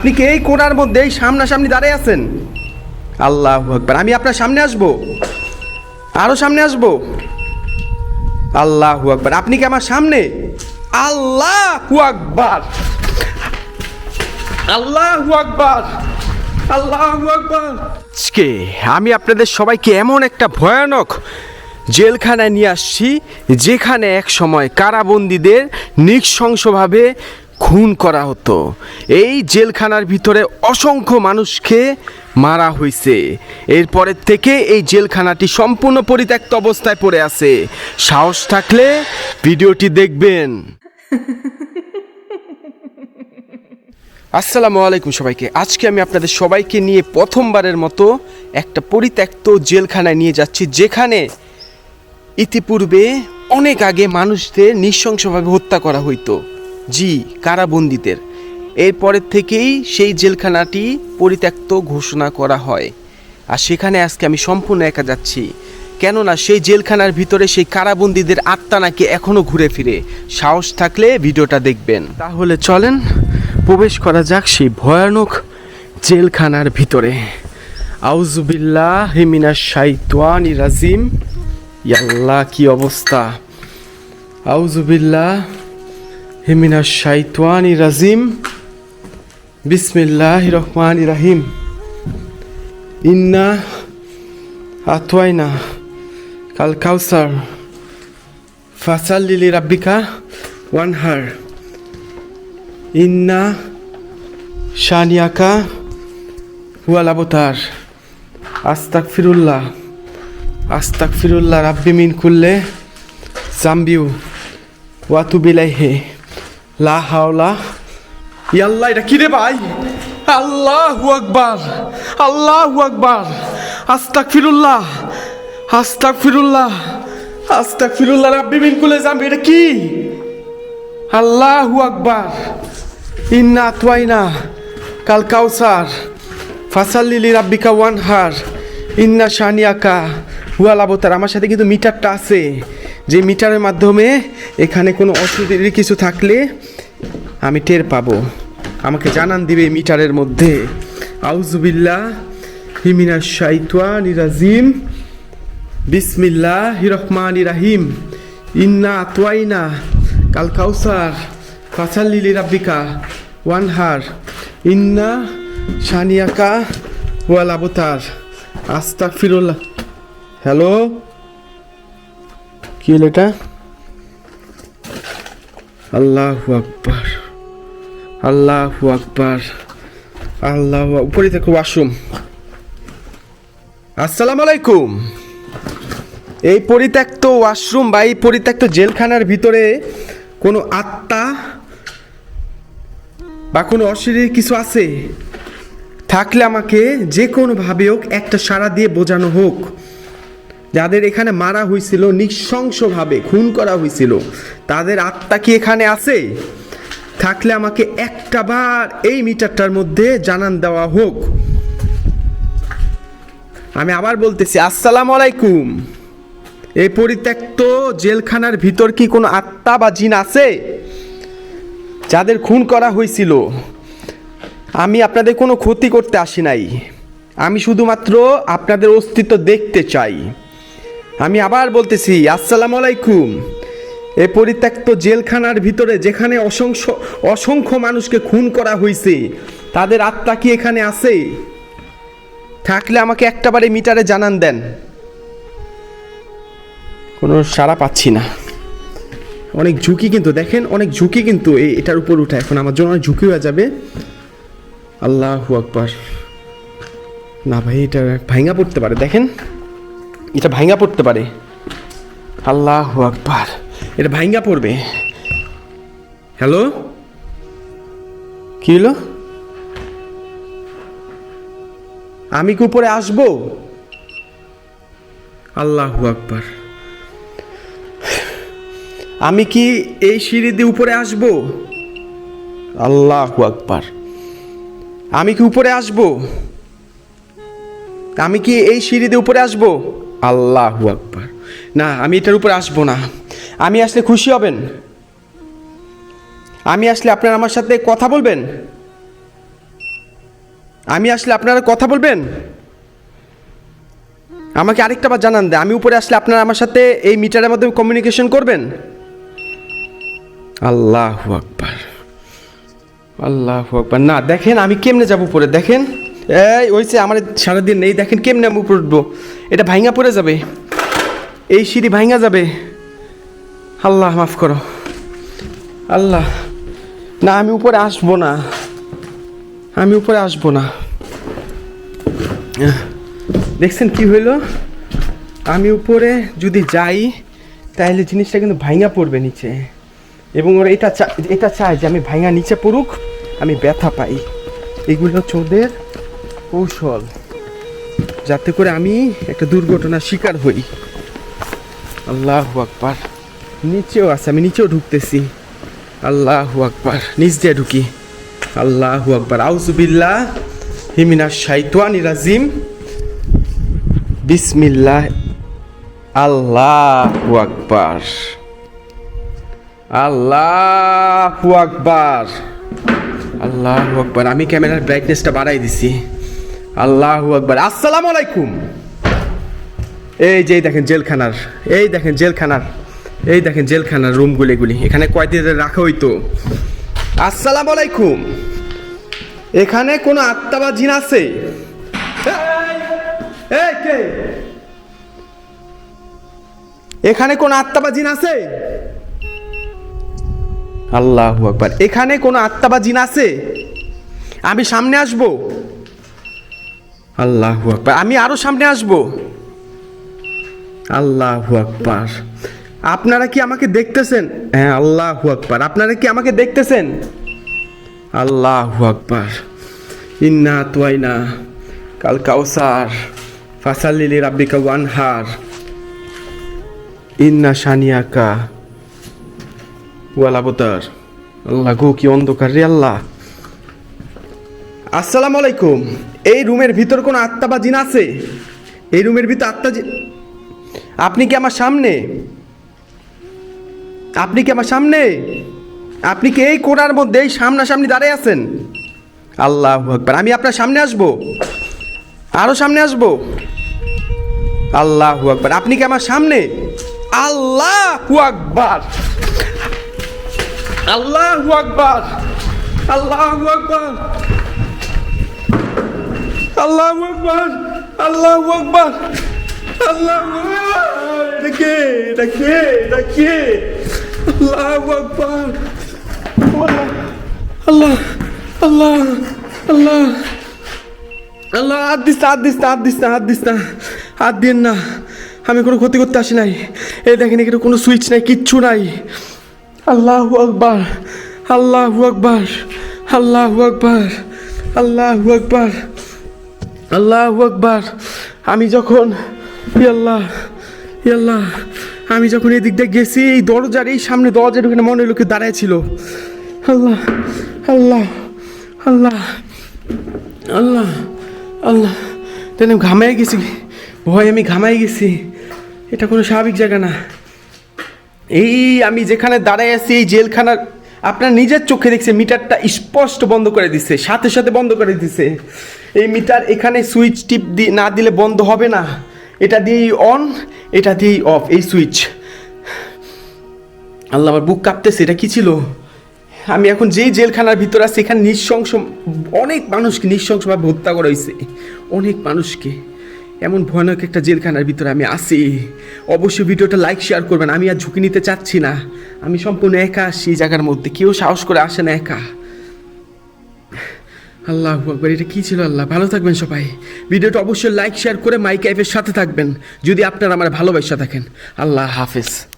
আপনি কি এই কোনার মধ্যে সামনাসামনি দাঁড়িয়ে আছেন? আল্লাহ আকবার। আমি আপনার সামনে আসব। আরও সামনে আসব। আল্লাহ আকবার। আপনি কি আমার সামনে? আল্লাহ আকবার। আল্লাহ আকবার। আল্লাহ আকবার। আজকে আমি আপনাদের সবাইকে এমন একটা ভয়ানক জেলখানায় নিয়ে আসছি, যেখানে এক সময় কারাবন্দীদের নৃশংসভাবে খুন করা হতো। এই জেলখানার ভিতরে অসংখ্য মানুষকে মারা হয়েছে এরপরের থেকে এই জেলখানাটি সম্পূর্ণ পরিত্যক্ত অবস্থায় পড়ে আছে। সাহস থাকলে ভিডিওটি দেখবেন। আসসালামু আলাইকুম সবাইকে। আজকে আমি আপনাদের সবাইকে নিয়ে প্রথমবারের মতো একটা পরিত্যক্ত জেলখানায় নিয়ে যাচ্ছি, যেখানে ইতিপূর্বে অনেক আগে মানুষদের নৃশংসভাবে হত্যা করা হইতো। জি, কারাবন্দীদের। এরপরের থেকেই সেই জেলখানাটি পরিত্যক্ত ঘোষণা করা হয়। আর সেখানে আজকে আমি সম্পূর্ণ একা যাচ্ছি। কেননা সেই জেলখানার ভিতরে সেই কারাবন্দীদের আত্মা নাকি এখনও ঘুরে ফিরে। সাহস থাকলে ভিডিওটা দেখবেন। তাহলে চলেন, প্রবেশ করা যাক সেই ভয়ানক জেলখানার ভিতরে। আউজুবিল্লাহ হিমিনা শাইতানি রাজিম। ইয়াল্লাহ, কি অবস্থা। আউজুবিল্লাহ হিমিনা শাইতানি রাজিম। বিসমিল্লাহ রহমান রাহিম। ইন্না আতওয়াইনা কাল কাউসার। ফাসাল লিলি রাব্বিকা ওয়ানহার। ইন্না শানিয়াকা হুয়াল আবতার। আস্তাক ফিরুল্লাহ আস্তাক ফিরুল্লাহ রাব্বি মিন কুল্লে জাম্বিউ। ওয়াতু বিলাইহে লা হাওলা। ইয়াল্লাহ, এটা কি রে ভাই? আল্লাহু আকবার আল্লাহু আকবার। আস্তাক ফিরুল্লাহ আস্তাক ফিরুল্লাহ আস্তাক ফিরুল্লাহ রাব্বি মিন কুল্লে জাম্বি এটা কি? আল্লাহু আকবার। ইন্না আতওয়াইনা কাল কাউসার। ফাসাল্লিলি রাব্বিকা ওয়ানহার। ইন্না শানিয়াকা। হুয়াল আবতার আমার সাথে কিন্তু মিটারটা আছে। যে মিটারের মাধ্যমে এখানে কোনো অসুবিধার কিছু থাকলে আমি টের পাবো। আমাকে জানান দিবে মিটারের মধ্যে। আউজুবিল্লাহ হিমিনা শাইতুয়া নিরাজিম বিসমিল্লা রহমান রাহিম। ইন্না তোয়াইনা কাল কাউসার। ফাসাল্লিলি রাব্বিকা ওয়ানহার। ইন্না শানিয়াকা। ওয়াল আবতার। আস্তাক ফিরুল্লাহ হ্যালো? হলো এটা? আল্লাহু আকবার আল্লাহু আকবার, আল্লাহ উপরে থেকে ওয়াশরুম আসসালামু আলাইকুম। এই পরিত্যক্ত ওয়াশরুম বা এই পরিত্যক্ত জেলখানার ভিতরে কোনো আত্মা বা কোনো অশরীর কিছু আছে? থাকলে আমাকে যে কোনোভাবে হোক, একটা সাড়া দিয়ে বোঝানো হোক। যাদের এখানে মারা হয়েছিল নৃশংসভাবে খুন করা হয়েছিল তাদের আত্মা কি এখানে আছে? থাকলে আমাকে একটা বার এই মিটারটার মধ্যে জানান দেওয়া হোক। আমি আবার বলতেছি, আসসালামু আলাইকুম। এই পরিত্যক্ত জেলখানার ভিতর কি কোনো আত্মা বা জিন আছে? যাদের খুন করা হয়েছিল আমি আপনাদের কোনো ক্ষতি করতে আসি নাই। আমি শুধুমাত্র আপনাদের অস্তিত্ব দেখতে চাই। আমি আবার বলতেছি, আসসালামু আলাইকুম। এ পরিত্যক্ত জেলখানার ভিতরে যেখানে অসংখ্য অসংখ্য মানুষকে খুন করা হয়েছে তাদের আত্মা কি এখানে আছে? থাকলে আমাকে একটাবারে মিটারে জানান দেন। কোনো সাড়া পাচ্ছি না। অনেক ঝুঁকি কিন্তু, দেখেন, অনেক ঝুঁকি কিন্তু এই এটার উপর উঠে। এখন আমার জন্য অনেক ঝুঁকি হয়ে যাবে। আল্লাহু আকবার। না ভাই, এটা ভাঙা পড়তে পারে, দেখেন। এটা ভাঙা পড়তে পারে। আল্লাহ আকবার। এটা ভাঙা পড়বে। হ্যালো? কি হলো? আমি কি উপরে আসব? আল্লাহ আকবার। আমি কি এই সিঁড়ি দিয়ে উপরে আসব? আল্লাহ আকবার। আমি কি উপরে আসব? আমি কি এই সিঁড়ি দিয়ে উপরে আসব? আল্লাহু আকবার। না, আমি এটার উপরে আসব না। আমি আসলে খুশি হবেন? আমি আসলে আপনার আমার সাথে কথা বলবেন? আমি আসলে আপনারা কথা বলবেন? আমাকে আরেকটা বার জানান দেয় আমি উপরে আসলে আপনারা আমার সাথে এই মিটারের মাধ্যমে কমিউনিকেশন করবেন? আল্লাহ আকবার। আল্লাহ আকবার। না, দেখেন আমি কেমনে যাব উপরে, দেখেন। এই ওইসে আমার সারাদিন নেই, দেখেন কেমনে আমি উপরে উঠবো। এটা ভাঙা পড়ে যাবে। এই সিঁড়ি ভাঙা যাবে। আল্লাহ, মাফ করো। আল্লাহ, না, আমি উপরে আসব না। আমি উপরে আসব না। দেখছেন কি হইল? আমি উপরে যদি যাই তাহলে জিনিসটা কিন্তু ভাঙা পড়বে নিচে। এবং ওরা এটা চা- এটা চায় যে আমি ভাঙা নিচে পড়ুক, আমি ব্যথা পাই। এগুলো হচ্ছে ওদের কৌশল, যাতে করে আমি একটা দুর্ঘটনার শিকার হই। আল্লাহ আকবার। নিচেও আছে, আমি নিচেও ঢুকতেছি। আল্লাহ আকবার, নিচ দিয়ে ঢুকি। আল্লাহ আকবার। আউজুবিল্লাহ হিমিনা শাইতানি রাজিম। বিসমিল্লাহ। আল্লাহু আকবার। আল্লাহু আকবার। আল্লাহ আকবার। আমি ক্যামেরার ব্রাইটনেসটা বাড়াই দিছি। আল্লাহু আকবার। আসসালামু আলাইকুম। এই যে দেখেন জেলখানার, এই দেখেন জেলখানার, এই দেখেন জেলখানার রুমগুলি এগুলি। এখানে কয়দিনের রাখা হইতো। আসসালামু আলাইকুম। এখানে কোনো আত্মা বা জিন আছে এখানে কোন আত্মা বা জিন আছে? আল্লাহ আকবার। এখানে কোনো আত্মা বা জিন আছে? আমি সামনে আসব। আল্লাহ আকবার। আমি আরও সামনে আসব। আল্লাহ আকবার। আপনারা কি আমাকে দেখতেছেন? হ্যাঁ আল্লাহ আকবার। আপনারা কি আমাকে দেখতেছেন? আল্লাহ আকবার। ইন্না তোয়াইনা কাল কাউসার, ফাসালিলি রাব্বিকা ওয়ানহার। ইন্না সানিয়াকা ওয়ালাবতার আল্লাহ গো, কি অন্ধকার রে আল্লাহ। আসসালামু আলাইকুম। এই রুমের ভিতর কোনো আত্মা বা জিন আছে? এই রুমের ভিতর আত্মা আপনি কি আমার সামনে? আপনি কি আমার সামনে? আপনি কি এই কোণার মধ্যে এই সামনাসামনি দাঁড়িয়ে আছেন? আল্লাহ আকবার। আমি আপনার সামনে আসব। আরও সামনে আসব। আল্লাহ আকবার। আপনি কি আমার সামনে? আল্লাহ আকবার। আল্লাহ আকবার। আল্লাহ আকবার। আল্লাহ আকবার আল্লাহ আকবার আল্লাহ এটা কে এটা কে এটা কে আল্লাহ আকবার। আল্লাহ আল্লাহ আল্লাহ আল্লাহ। হাত দিস না, হাত দিস না হাত দিস না হাত দিস না। হাত দিন না। আমি কোনো ক্ষতি করতে আসি নাই। এই দেখেন এখানে কোনো সুইচ নাই কিচ্ছু নাই। আল্লাহ আকবার আল্লাহ আকবার আল্লাহ আকবার আল্লাহ আকবার। আল্লাহ আকবার। আমি যখন আল্লাহ আল্লাহ, আমি যখন এদিক দিয়ে গেছি, এই দরজার এই সামনে দরজার ওখানে মনে লোকে দাঁড়ায় ছিল। আল্লাহ আল্লাহ আল্লাহ আল্লাহ আল্লাহ। তাই ঘামাই গেছি। ভয় আমি ঘামাই গেছি। এটা কোনো স্বাভাবিক জায়গা না। এই আমি যেখানে দাঁড়ায় আছি, এই জেলখানার আপনার নিজের চোখে দেখছে, মিটারটা স্পষ্ট বন্ধ করে দিছে, সাথে সাথে বন্ধ করে দিছে। এই মিটার এখানে সুইচ টিপ দি, না দিলে বন্ধ হবে না। এটা দিয়েই অন এটা দিয়েই অফ এই সুইচ। আল্লাহ আমার বুক কাঁপতেছে, এটা কি ছিল? আমি এখন যেই জেলখানার ভিতরে আছি, এখানে নিঃশংস, অনেক মানুষকে নিঃশংসভাবে হত্যা করা হয়েছে। অনেক মানুষকে। এমন ভয়ানক একটা জেলখানার ভিতরে আমি আছি। অবশ্যই ভিডিওটা লাইক শেয়ার করবেন। আমি আর ঝুঁকি নিতে চাচ্ছি না। আমি সম্পূর্ণ একা আসছি এই জায়গার মধ্যে। কেউ সাহস করে আসে না একা। আল্লাহ আকবর, এটা কী ছিল আল্লাহ? ভালো থাকবেন সবাই। ভিডিওটা অবশ্যই লাইক শেয়ার করে মাইক অ্যাপের সাথে থাকবেন। যদি আপনারা আমার ভালোবাসা থাকেন। আল্লাহ হাফেজ।